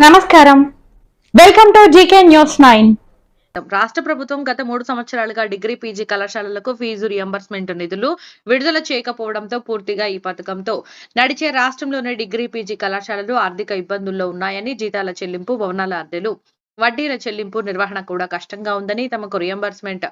నమస్కారం. Welcome to GK news nine రాష్ట్ర ప్రభుత్వం గత మూడు సంవత్సరాలుగా డిగ్రీ పీజీ కళాశాలలకు ఫీజు రియంబర్స్మెంట్ నిధులు విడుదల చేయకపోవడంతో పూర్తిగా ఈ పథకంతో నడిచే రాష్ట్రంలోని డిగ్రీ పీజీ కళాశాలలు ఆర్థిక ఇబ్బందుల్లో ఉన్నాయని జీతాల చెల్లింపు భవనాల అద్దెలు వడ్డీల చెల్లింపు నిర్వహణ కూడా కష్టంగా ఉందని తమకు రియంబర్స్మెంట్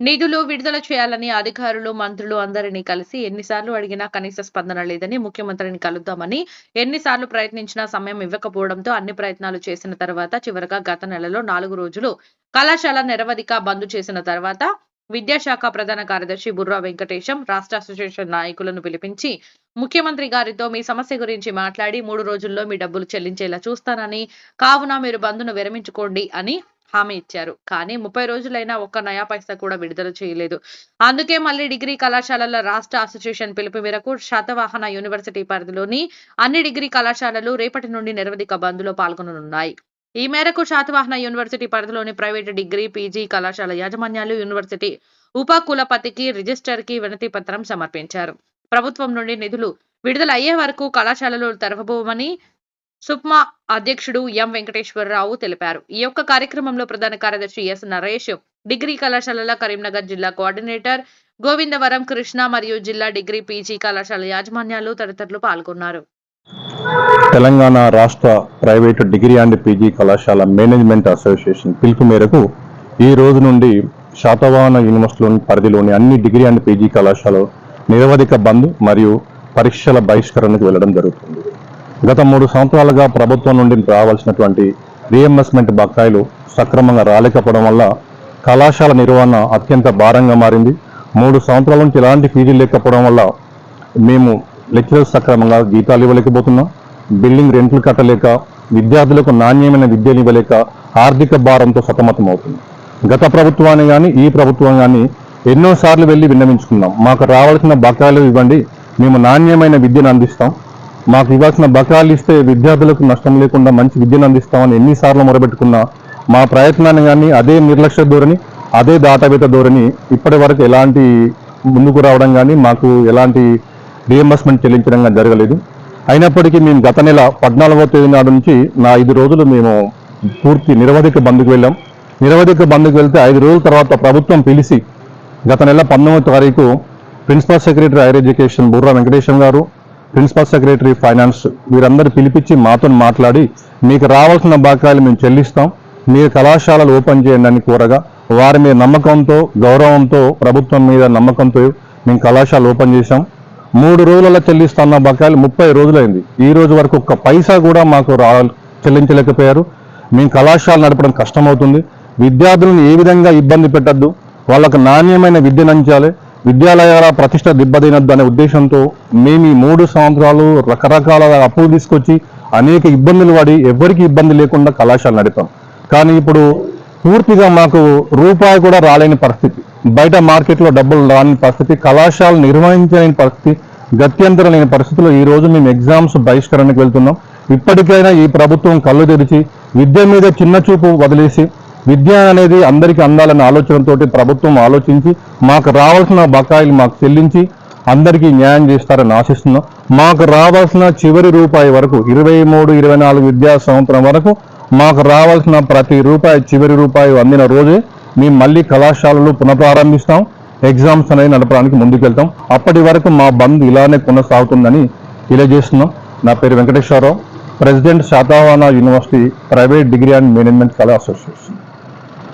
నిధులు విడుదల చేయాలని అధికారులు మంత్రులు అందరినీ కలిసి ఎన్నిసార్లు అడిగినా కనీస స్పందన లేదని ముఖ్యమంత్రిని కలుద్దామని ఎన్నిసార్లు ప్రయత్నించినా సమయం ఇవ్వకపోవడంతో అన్ని ప్రయత్నాలు చేసిన తర్వాత చివరగా గత నెలలో నాలుగు రోజులు కళాశాల నిరవధిక బంద్ చేసిన తర్వాత విద్యాశాఖ ప్రధాన కార్యదర్శి బుర్రా వెంకటేశం రాష్ట్ర అసోసియేషన్ నాయకులను పిలిపించి ముఖ్యమంత్రి గారితో మీ సమస్య గురించి మాట్లాడి మూడు రోజుల్లో మీ డబ్బులు చెల్లించేలా చూస్తానని కావున మీరు బంద్ను విరమించుకోండి అని హామీ ఇచ్చారు. కానీ ముప్పై రోజులైనా ఒక్క నయా పైసా కూడా విడుదల చేయలేదు. అందుకే మళ్ళీ డిగ్రీ కళాశాలల రాష్ట్ర అసోసియేషన్ పిలుపు మేరకు శాతవాహన యూనివర్సిటీ పరిధిలోని అన్ని డిగ్రీ కళాశాలలు రేపటి నుండి నిరవధిక బంద్లో పాల్గొననున్నాయి. ఈ మేరకు శాతవాహన యూనివర్సిటీ పరిధిలోని ప్రైవేటు డిగ్రీ పీజీ కళాశాల యాజమాన్యాలు యూనివర్సిటీ ఉప కులపతికి రిజిస్టర్కి వినతి పత్రం సమర్పించారు. ప్రభుత్వం నుండి నిధులు విడుదల అయ్యే వరకు కళాశాలలు తెరవబోమని సుక్మా అధ్యక్షుడు ఎం వెంకటేశ్వరరావు తెలిపారు. ఈ యొక్క కార్యక్రమంలో ప్రధాన కార్యదర్శి ఎస్ నరేష్ డిగ్రీ కళాశాలల కరీంనగర్ జిల్లా కోఆర్డినేటర్ గోవిందవరం కృష్ణ మరియు జిల్లా డిగ్రీ పీజీ కళాశాల యాజమాన్యాలు తదితరులు పాల్గొన్నారు. తెలంగాణ రాష్ట్ర ప్రైవేటు డిగ్రీ అండ్ పీజీ కళాశాల మేనేజ్మెంట్ అసోసియేషన్ పిలుపు మేరకు ఈ రోజు నుండి శాతవాహన యూనివర్సిటీలోని పరిధిలోని అన్ని డిగ్రీ అండ్ పీజీ కళాశాల నిరవధిక బంద్ మరియు పరీక్షల బహిష్కరణకు వెళ్ళడం జరుగుతుంది. గత మూడు సంవత్సరాలుగా ప్రభుత్వం నుండి రావాల్సినటువంటి రీఎంబర్స్మెంట్ బకాయిలు సక్రమంగా రాలేకపోవడం వల్ల కళాశాల నిర్వహణ అత్యంత భారంగా మారింది. మూడు సంవత్సరాల నుంచి ఎలాంటి ఫీజులు లేకపోవడం వల్ల మేము లెక్చరర్స్ సక్రమంగా జీతాలు ఇవ్వలేకపోతున్నాం. బిల్డింగ్ రెంట్లు కట్టలేక విద్యార్థులకు నాణ్యమైన విద్యను ఇవ్వలేక ఆర్థిక భారంతో సతమతం అవుతుంది గత ప్రభుత్వాన్ని కానీ ఈ ప్రభుత్వం కానీ ఎన్నోసార్లు వెళ్ళి విన్నవించుకున్నాం. మాకు రావాల్సిన బకాయిలు ఇవ్వండి మేము నాణ్యమైన విద్యను అందిస్తాం. మాకు ఇవ్వాల్సిన బకాయిలు ఇస్తే విద్యార్థులకు నష్టం లేకుండా మంచి విద్యను అందిస్తామని ఎన్నిసార్లు మొరబెట్టుకున్నా మా ప్రయత్నాన్ని కానీ అదే నిర్లక్ష్య ధోరణి అదే దాటవేత ధోరణి ఇప్పటి వరకు ఎలాంటి ముందుకు రావడం కానీ మాకు ఎలాంటి రియంబర్స్మెంట్ చెల్లించడం కానీ జరగలేదు. అయినప్పటికీ మేము గత నెల పద్నాలుగవ తేదీ నాడు నుంచి నా ఐదు రోజులు మేము పూర్తి నిరవధిక బంద్కు వెళ్ళాం. నిరవధిక బంద్కు వెళ్తే ఐదు రోజుల తర్వాత ప్రభుత్వం పిలిచి గత నెల పంతొమ్మిదో తారీఖు principal secretary higher education Burra Venkatesham గారు ప్రిన్సిపల్ సెక్రటరీ ఫైనాన్స్ వీరందరూ పిలిపించి మాతో మాట్లాడి మీకు రావాల్సిన బకాయిలు మేము చెల్లిస్తాం. మీరు కళాశాలలు ఓపెన్ చేయండి అని కోరగా వారి మీద నమ్మకంతో గౌరవంతో ప్రభుత్వం మీద నమ్మకంతో మేము కళాశాల ఓపెన్ చేశాం. మూడు రోజులలో చెల్లిస్తున్న బకాయిలు ముప్పై రోజులైంది. ఈ రోజు వరకు ఒక్క పైసా కూడా మాకు రా చెల్లించలేకపోయారు. మేము కళాశాల నడపడం కష్టమవుతుంది. విద్యార్థులను ఏ విధంగా ఇబ్బంది పెట్టద్దు. వాళ్ళకు నాణ్యమైన విద్యను అందించాలి. విద్యాలయాల ప్రతిష్ట దెబ్బతినద్దు అనే ఉద్దేశంతో మేము ఈ మూడు సంవత్సరాలు రకరకాల అప్పులు తీసుకొచ్చి అనేక ఇబ్బందులు పడి ఎవరికి ఇబ్బంది లేకుండా కళాశాల నడిపాం. కానీ ఇప్పుడు పూర్తిగా మాకు రూపాయి కూడా రాలేని పరిస్థితి. బయట మార్కెట్లో డబ్బులు రాని పరిస్థితి కళాశాల నిర్వహించలేని పరిస్థితి గత్యంతరం లేని పరిస్థితిలో ఈరోజు మేము ఎగ్జామ్స్ బహిష్కరణకు వెళ్తున్నాం. ఇప్పటికైనా ఈ ప్రభుత్వం కళ్ళు తెరిచి విద్య మీద చిన్న చూపు వదిలేసి విద్య అనేది అందరికీ అందాలనే ఆలోచనతో ప్రభుత్వం ఆలోచించి మాకు రావాల్సిన బకాయిలు మాకు చెల్లించి అందరికీ న్యాయం చేస్తారని ఆశిస్తున్నాం. మాకు రావాల్సిన చివరి రూపాయి వరకు ఇరవై మూడు ఇరవై నాలుగు విద్యా సంవత్సరం వరకు మాకు రావాల్సిన ప్రతి రూపాయి చివరి రూపాయి అందిన రోజే మేము మళ్ళీ కళాశాలలు పునఃప్రారంభిస్తాం. ఎగ్జామ్స్ అనేవి నడపడానికి ముందుకెళ్తాం. అప్పటి వరకు మా బంద్ ఇలానే కొనసాగుతుందని తెలియజేస్తున్నాం. నా పేరు Venkateswararao president Satavahana university private degree and management కళా association.